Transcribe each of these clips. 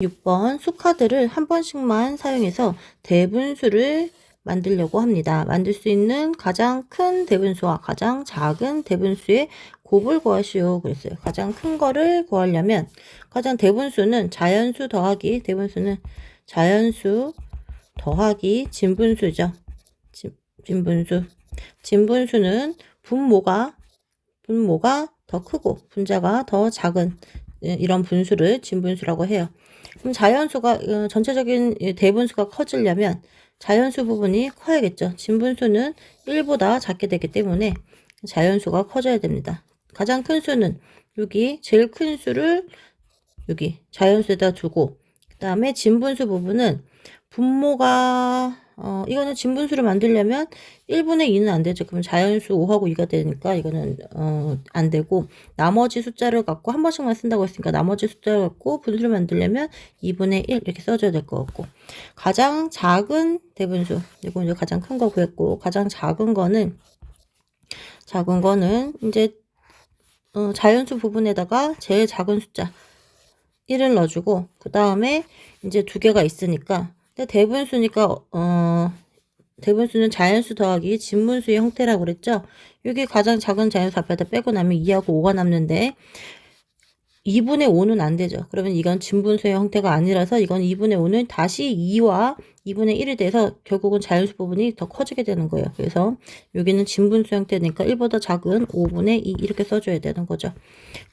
6번 수카드를 한 번씩만 사용해서 대분수를 만들려고 합니다. 만들 수 있는 가장 큰 대분수와 가장 작은 대분수의 곱을 구하시오 그랬어요. 가장 큰 거를 구하려면 가장 대분수는 자연수 더하기 대분수는 자연수 더하기 진분수죠. 진, 진분수. 진분수는 분모가 분모가 더 크고 분자가 더 작은 예, 이런 분수를 진분수라고 해요. 그럼 자연수가 어, 전체적인 이 대분수가 커지려면 자연수 부분이 커야겠죠. 진분수는 1보다 작게 되기 때문에 자연수가 커져야 됩니다. 가장 큰 수는 여기 제일 큰 수를 여기 자연수에다 두고 그 다음에 진분수 부분은 분모가 어 이거는 진분수를 만들려면 1분의 2는 안 되죠. 그럼 자연수 5하고 2가 되니까 이거는 어 안 되고 나머지 숫자를 갖고 한 번씩만 쓴다고 했으니까 나머지 숫자를 갖고 분수를 만들려면 2분의 1 이렇게 써줘야 될 것 같고 가장 작은 대분수 이거 이제 가장 큰 거 구했고 가장 작은 거는 작은 거는 이제 어, 자연수 부분에다가 제일 작은 숫자 1을 넣어주고 그 다음에 이제 두 개가 있으니까 근데 대분수니까 어 대분수는 자연수 더하기 진분수의 형태라고 그랬죠. 여기 가장 작은 자연수 앞에다 빼고 나면 2하고 5가 남는데 2분의 5는 안 되죠. 그러면 이건 진분수의 형태가 아니라서 이건 2분의 5는 다시 2와 2분의 1이 돼서 결국은 자연수 부분이 더 커지게 되는 거예요. 그래서 여기는 진분수 형태니까 1보다 작은 5분의 2 이렇게 써줘야 되는 거죠.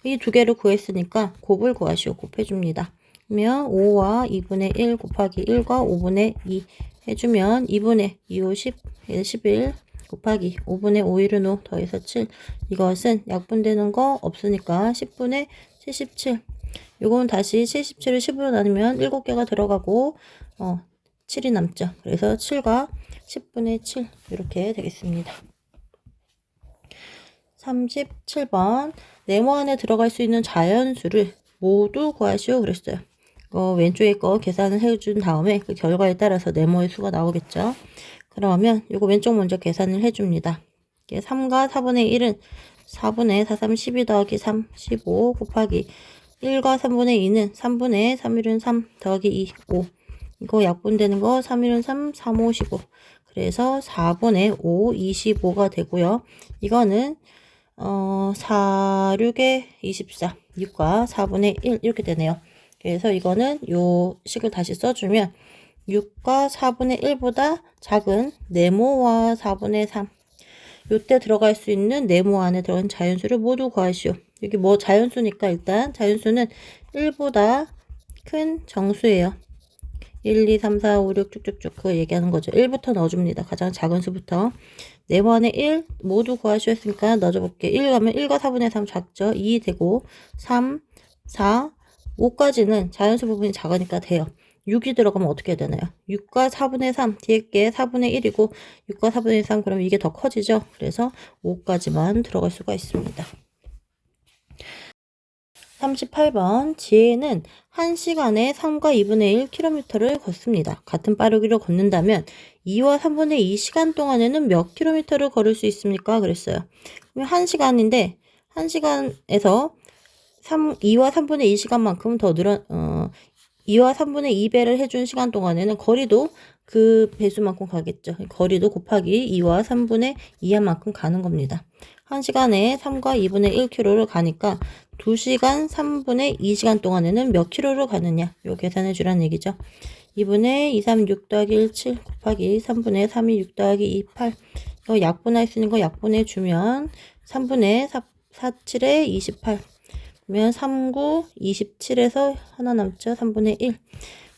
이 두 개를 구했으니까 곱을 구하시오. 곱해줍니다. 그러면 5와 2분의 1 곱하기 1과 5분의 2 해주면 2분의 2, 5, 10, 1, 11 곱하기 5분의 5, 1은 5 더해서 7 이것은 약분되는 거 없으니까 10분의 77 요건 다시 77을 10으로 나누면 7개가 들어가고 어 7이 남죠. 그래서 7과 10분의 7 이렇게 되겠습니다. 37번 네모 안에 들어갈 수 있는 자연수를 모두 구하시오 그랬어요. 어, 왼쪽에 거 계산을 해준 다음에 그 결과에 따라서 네모의 수가 나오겠죠. 그러면 이거 왼쪽 먼저 계산을 해줍니다. 이게 3과 4분의 1은 4분의 4, 3, 12 더하기 3, 15 곱하기 1과 3분의 2는 3분의 3, 1은 3 더하기 2, 5 이거 약분되는 거 3, 1은 3, 3, 5, 15 그래서 4분의 5, 25가 되고요. 이거는 어, 4, 6에 24, 6과 4분의 1 이렇게 되네요. 그래서 이거는 요 식을 다시 써주면 6과 4분의 1보다 작은 네모와 4분의 3 요때 들어갈 수 있는 네모 안에 들어간 자연수를 모두 구하시오. 여기 뭐 자연수니까 일단 자연수는 1보다 큰 정수예요. 1, 2, 3, 4, 5, 6 쭉쭉쭉 그거 얘기하는 거죠. 1부터 넣어줍니다. 가장 작은 수부터. 네모 안에 1 모두 구하시었으니까 넣어줘볼게요. 1 가면 1과 4분의 3 작죠. 2 되고 3, 4, 5까지는 자연수 부분이 작으니까 돼요. 6이 들어가면 어떻게 되나요? 6과 4분의 3, 뒤에 게 4분의 1이고 6과 4분의 3 그러면 이게 더 커지죠? 그래서 5까지만 들어갈 수가 있습니다. 38번 지혜는 1시간에 3과 2분의 1km를 걷습니다. 같은 빠르기로 걷는다면 2와 3분의 2 시간 동안에는 몇 킬로미터를 걸을 수 있습니까? 그랬어요. 그러면 1시간인데 1시간에서 3, 2와 3분의 2 시간만큼 더 늘어, 어, 2와 3분의 2배를 해준 시간 동안에는 거리도 그 배수만큼 가겠죠. 거리도 곱하기 2와 3분의 2한만큼 가는 겁니다. 1시간에 3과 2분의 1km를 가니까 2시간 3분의 2시간 동안에는 몇 킬로를 가느냐 요 계산해 주라는 얘기죠. 2분의 2, 3, 6 더하기 1, 7 곱하기 3분의 3, 2, 6 더하기 2, 8 이거 약분할 수 있는 거 약분해 주면 3분의 4, 4 7에 28 그러면 3, 9, 27에서 하나 남죠. 3분의 1.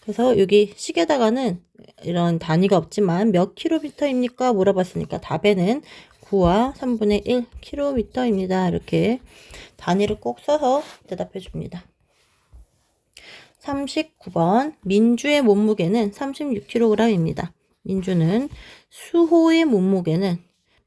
그래서 여기 식에다가는 이런 단위가 없지만 몇 킬로미터입니까? 물어봤으니까 답에는 9와 3분의 1 킬로미터입니다. 이렇게 단위를 꼭 써서 대답해 줍니다. 39번 민주의 몸무게는 36kg입니다. 민주는 수호의 몸무게는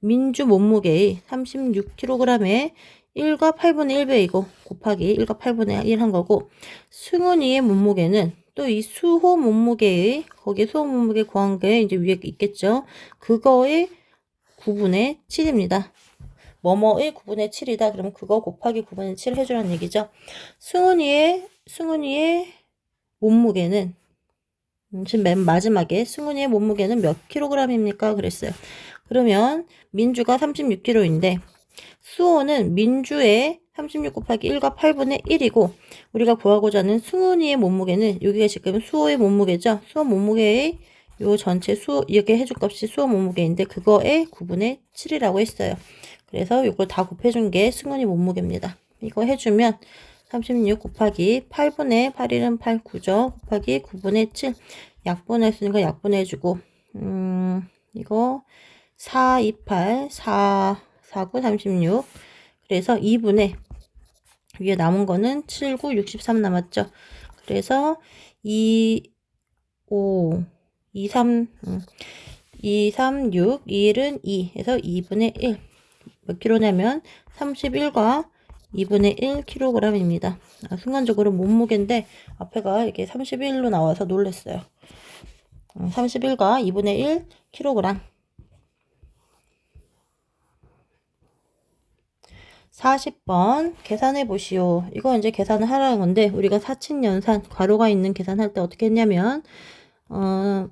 민주 몸무게의 36kg에 1과 8분의 1배이고 곱하기 1과 8분의 1 한 거고 승훈이의 몸무게는 또 이 수호 몸무게의 거기에 수호 몸무게 구한 게 이제 위에 있겠죠. 그거의 9분의 7입니다. 뭐뭐의 9분의 7이다. 그러면 그거 곱하기 9분의 7 해주라는 얘기죠. 승훈이의 승훈이의 몸무게는 음, 지금 맨 마지막에 승훈이의 몸무게는 몇 킬로그램입니까? 그랬어요. 그러면 민주가 36kg인데 수호는 민주의 36 곱하기 1과 8분의 1이고 우리가 구하고자 하는 승훈이의 몸무게는 여기가 지금 수호의 몸무게죠. 수호 몸무게의 요 전체 수 이렇게 해줄 값이 수호 몸무게인데 그거의 9분의 7이라고 했어요. 그래서 이걸 다 곱해준 게 승훈이 몸무게입니다. 이거 해주면 36 곱하기 8분의 8일은 8, 9죠. 곱하기 9분의 7. 약분했으니까 약분해주고, 음, 이거 4, 2, 8, 4, 4, 9, 36. 그래서 2분의 위에 남은 거는 7, 9, 63 남았죠. 그래서 2, 5, 2, 3, 음, 2, 3, 6, 1은 2 해서 2분의 1. 몇 킬로냐면 31과 2분의 1kg입니다. 아, 순간적으로 몸무게인데 앞에가 이게 31로 나와서 놀랬어요. 31과 2분의 1kg. 40번 계산해 보시오. 이거 이제 계산을 하라는 건데 우리가 사친연산 괄호가 있는 계산할 때 어떻게 했냐면 어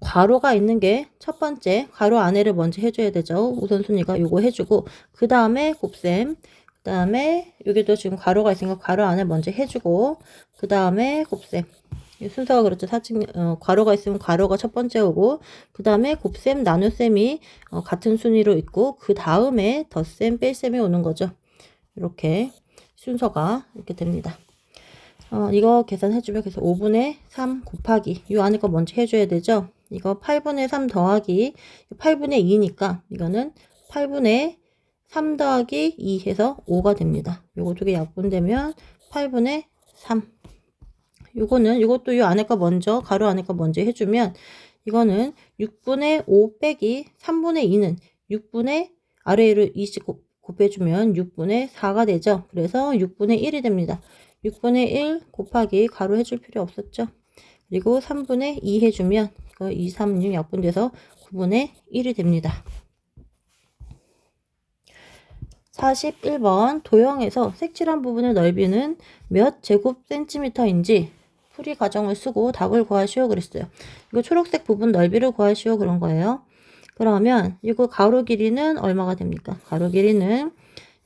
괄호가 있는 게 첫 번째 괄호 안에를 먼저 해줘야 되죠. 우선순위가 요거 해주고 그 다음에 곱셈 그 다음에 여기도 지금 괄호가 있으니까 괄호 안에 먼저 해주고 그 다음에 곱셈 이 순서가 그렇죠. 사칭 어, 괄호가 있으면 괄호가 첫 번째 오고 그 다음에 곱셈 나눗셈이 어, 같은 순위로 있고 그 다음에 덧셈 뺄셈이 오는 거죠. 이렇게 순서가 이렇게 됩니다. 어, 이거 계산해주면 그래서 5분의 3 곱하기 이 안에 거 먼저 해줘야 되죠. 이거 8분의 3 더하기 8분의 2니까 이거는 8분의 3 더하기 2 해서 5가 됩니다. 요거 두 개 약분되면 8분의 3. 요거는 이것도 요 안에 거 먼저 가로 안에 거 먼저 해주면 이거는 6분의 5 빼기 3분의 2는 6분의 아래로 20 곱- 곱해주면 6분의 4가 되죠. 그래서 6분의 1이 됩니다. 6분의 1 곱하기 가로 해줄 필요 없었죠. 그리고 3분의 2 해주면 이거 2, 3, 6 약분돼서 9분의 1이 됩니다. 41번 도형에서 색칠한 부분의 넓이는 몇 제곱 센티미터인지 풀이 과정을 쓰고 답을 구하시오 그랬어요. 이거 초록색 부분 넓이를 구하시오 그런 거예요. 그러면 이거 가로 길이는 얼마가 됩니까? 가로 길이는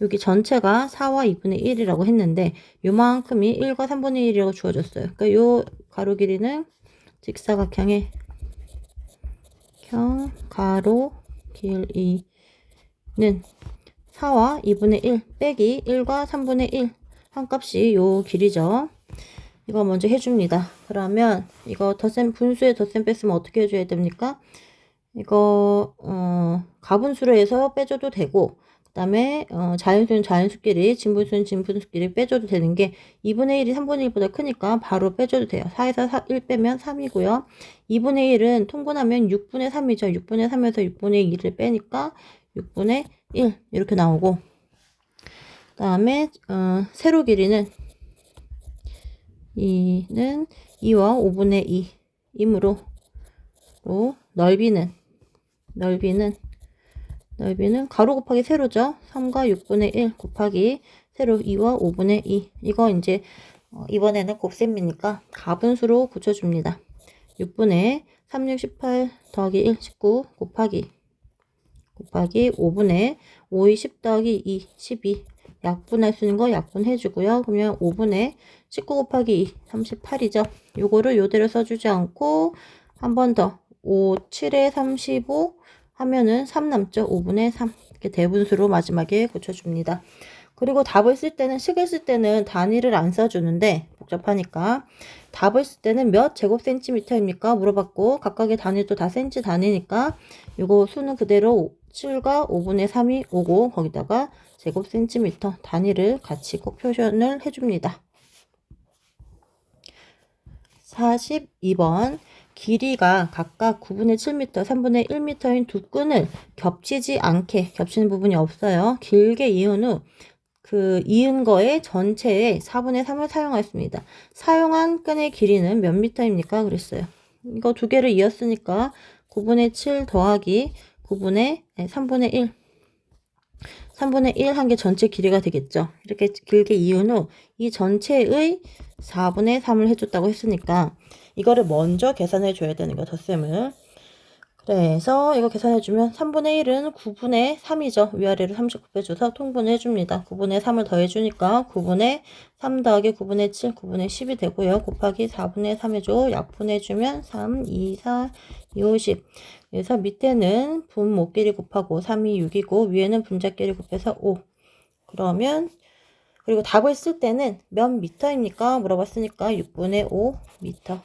여기 전체가 4와 2분의 1이라고 했는데 요만큼이 1과 3분의 1이라고 주어졌어요. 그러니까 요 가로 길이는 직사각형의 형 가로 길이는 4와 2분의 1 빼기 1과 3분의 1 한 값이 요 길이죠. 이거 먼저 해줍니다. 그러면 이거 덧셈 분수에 덧셈 뺐으면 어떻게 해줘야 됩니까? 이거 어, 가분수로 해서 빼줘도 되고 그 다음에 어, 자연수는 자연수끼리 진분수는 진분수끼리 빼줘도 되는 게 2분의 1이 3분의 1보다 크니까 바로 빼줘도 돼요. 4에서 4, 1 빼면 3이고요. 2분의 1은 통분하면 6분의 3이죠. 6분의 3에서 6분의 2를 빼니까 6분의 1 이렇게 나오고 그 다음에 어, 세로 길이는 2는 2와 5분의 2 이므로 로 넓이는 넓이는 넓이는 가로 곱하기 세로죠. 3과 6분의 1 곱하기 세로 2와 5분의 2 이거 이제 어, 이번에는 곱셈이니까 가분수로 고쳐줍니다. 6분의 3, 6, 18 더하기 1, 19 곱하기 곱하기 5분의 5, 2, 10 더하기 2, 12 약분할 수 있는 거 약분해주고요. 그러면 5분의 19 곱하기 2, 38이죠. 요거를 요대로 써주지 않고 한 번 더 5, 7에 35 하면은 3 남죠. 5분의 3 이렇게 대분수로 마지막에 고쳐줍니다. 그리고 답을 쓸 때는 식을 쓸 때는 단위를 안 써주는데 복잡하니까 답을 쓸 때는 몇 제곱 센티미터입니까 물어봤고 각각의 단위도 다 센치 단위니까 이거 수는 그대로 7과 5분의 3이 오고 거기다가 제곱 센티미터 단위를 같이 꼭 표현을 해줍니다. 42번 길이가 각각 9분의 7m, 3분의 1m인 두 끈을 겹치지 않게 겹치는 부분이 없어요. 길게 이은 후 그 이은 거의 전체의 4분의 3을 사용하였습니다. 사용한 끈의 길이는 몇 미터입니까? 그랬어요. 이거 두 개를 이었으니까 9분의 7 더하기 9분의 3분의 1 3분의 1한게 전체 길이가 되겠죠. 이렇게 길게 이은 후 이 전체의 4분의 3을 해줬다고 했으니까 이거를 먼저 계산해 줘야 되는 거야, 덧셈을. 그래서 이거 계산해주면 3분의 1은 9분의 3이죠. 위아래로 39 빼줘서 통분해줍니다. 9분의 3을 더해주니까 9분의 3 더하기 9분의 7, 9분의 10이 되고요. 곱하기 4분의 3 해줘. 약분해주면 3, 2, 4, 2, 5, 10. 그래서 밑에는 분모끼리 곱하고 3이 6이고 위에는 분자끼리 곱해서 5. 그러면 그리고 답을 쓸 때는 몇 미터입니까? 물어봤으니까 6분의 5 미터.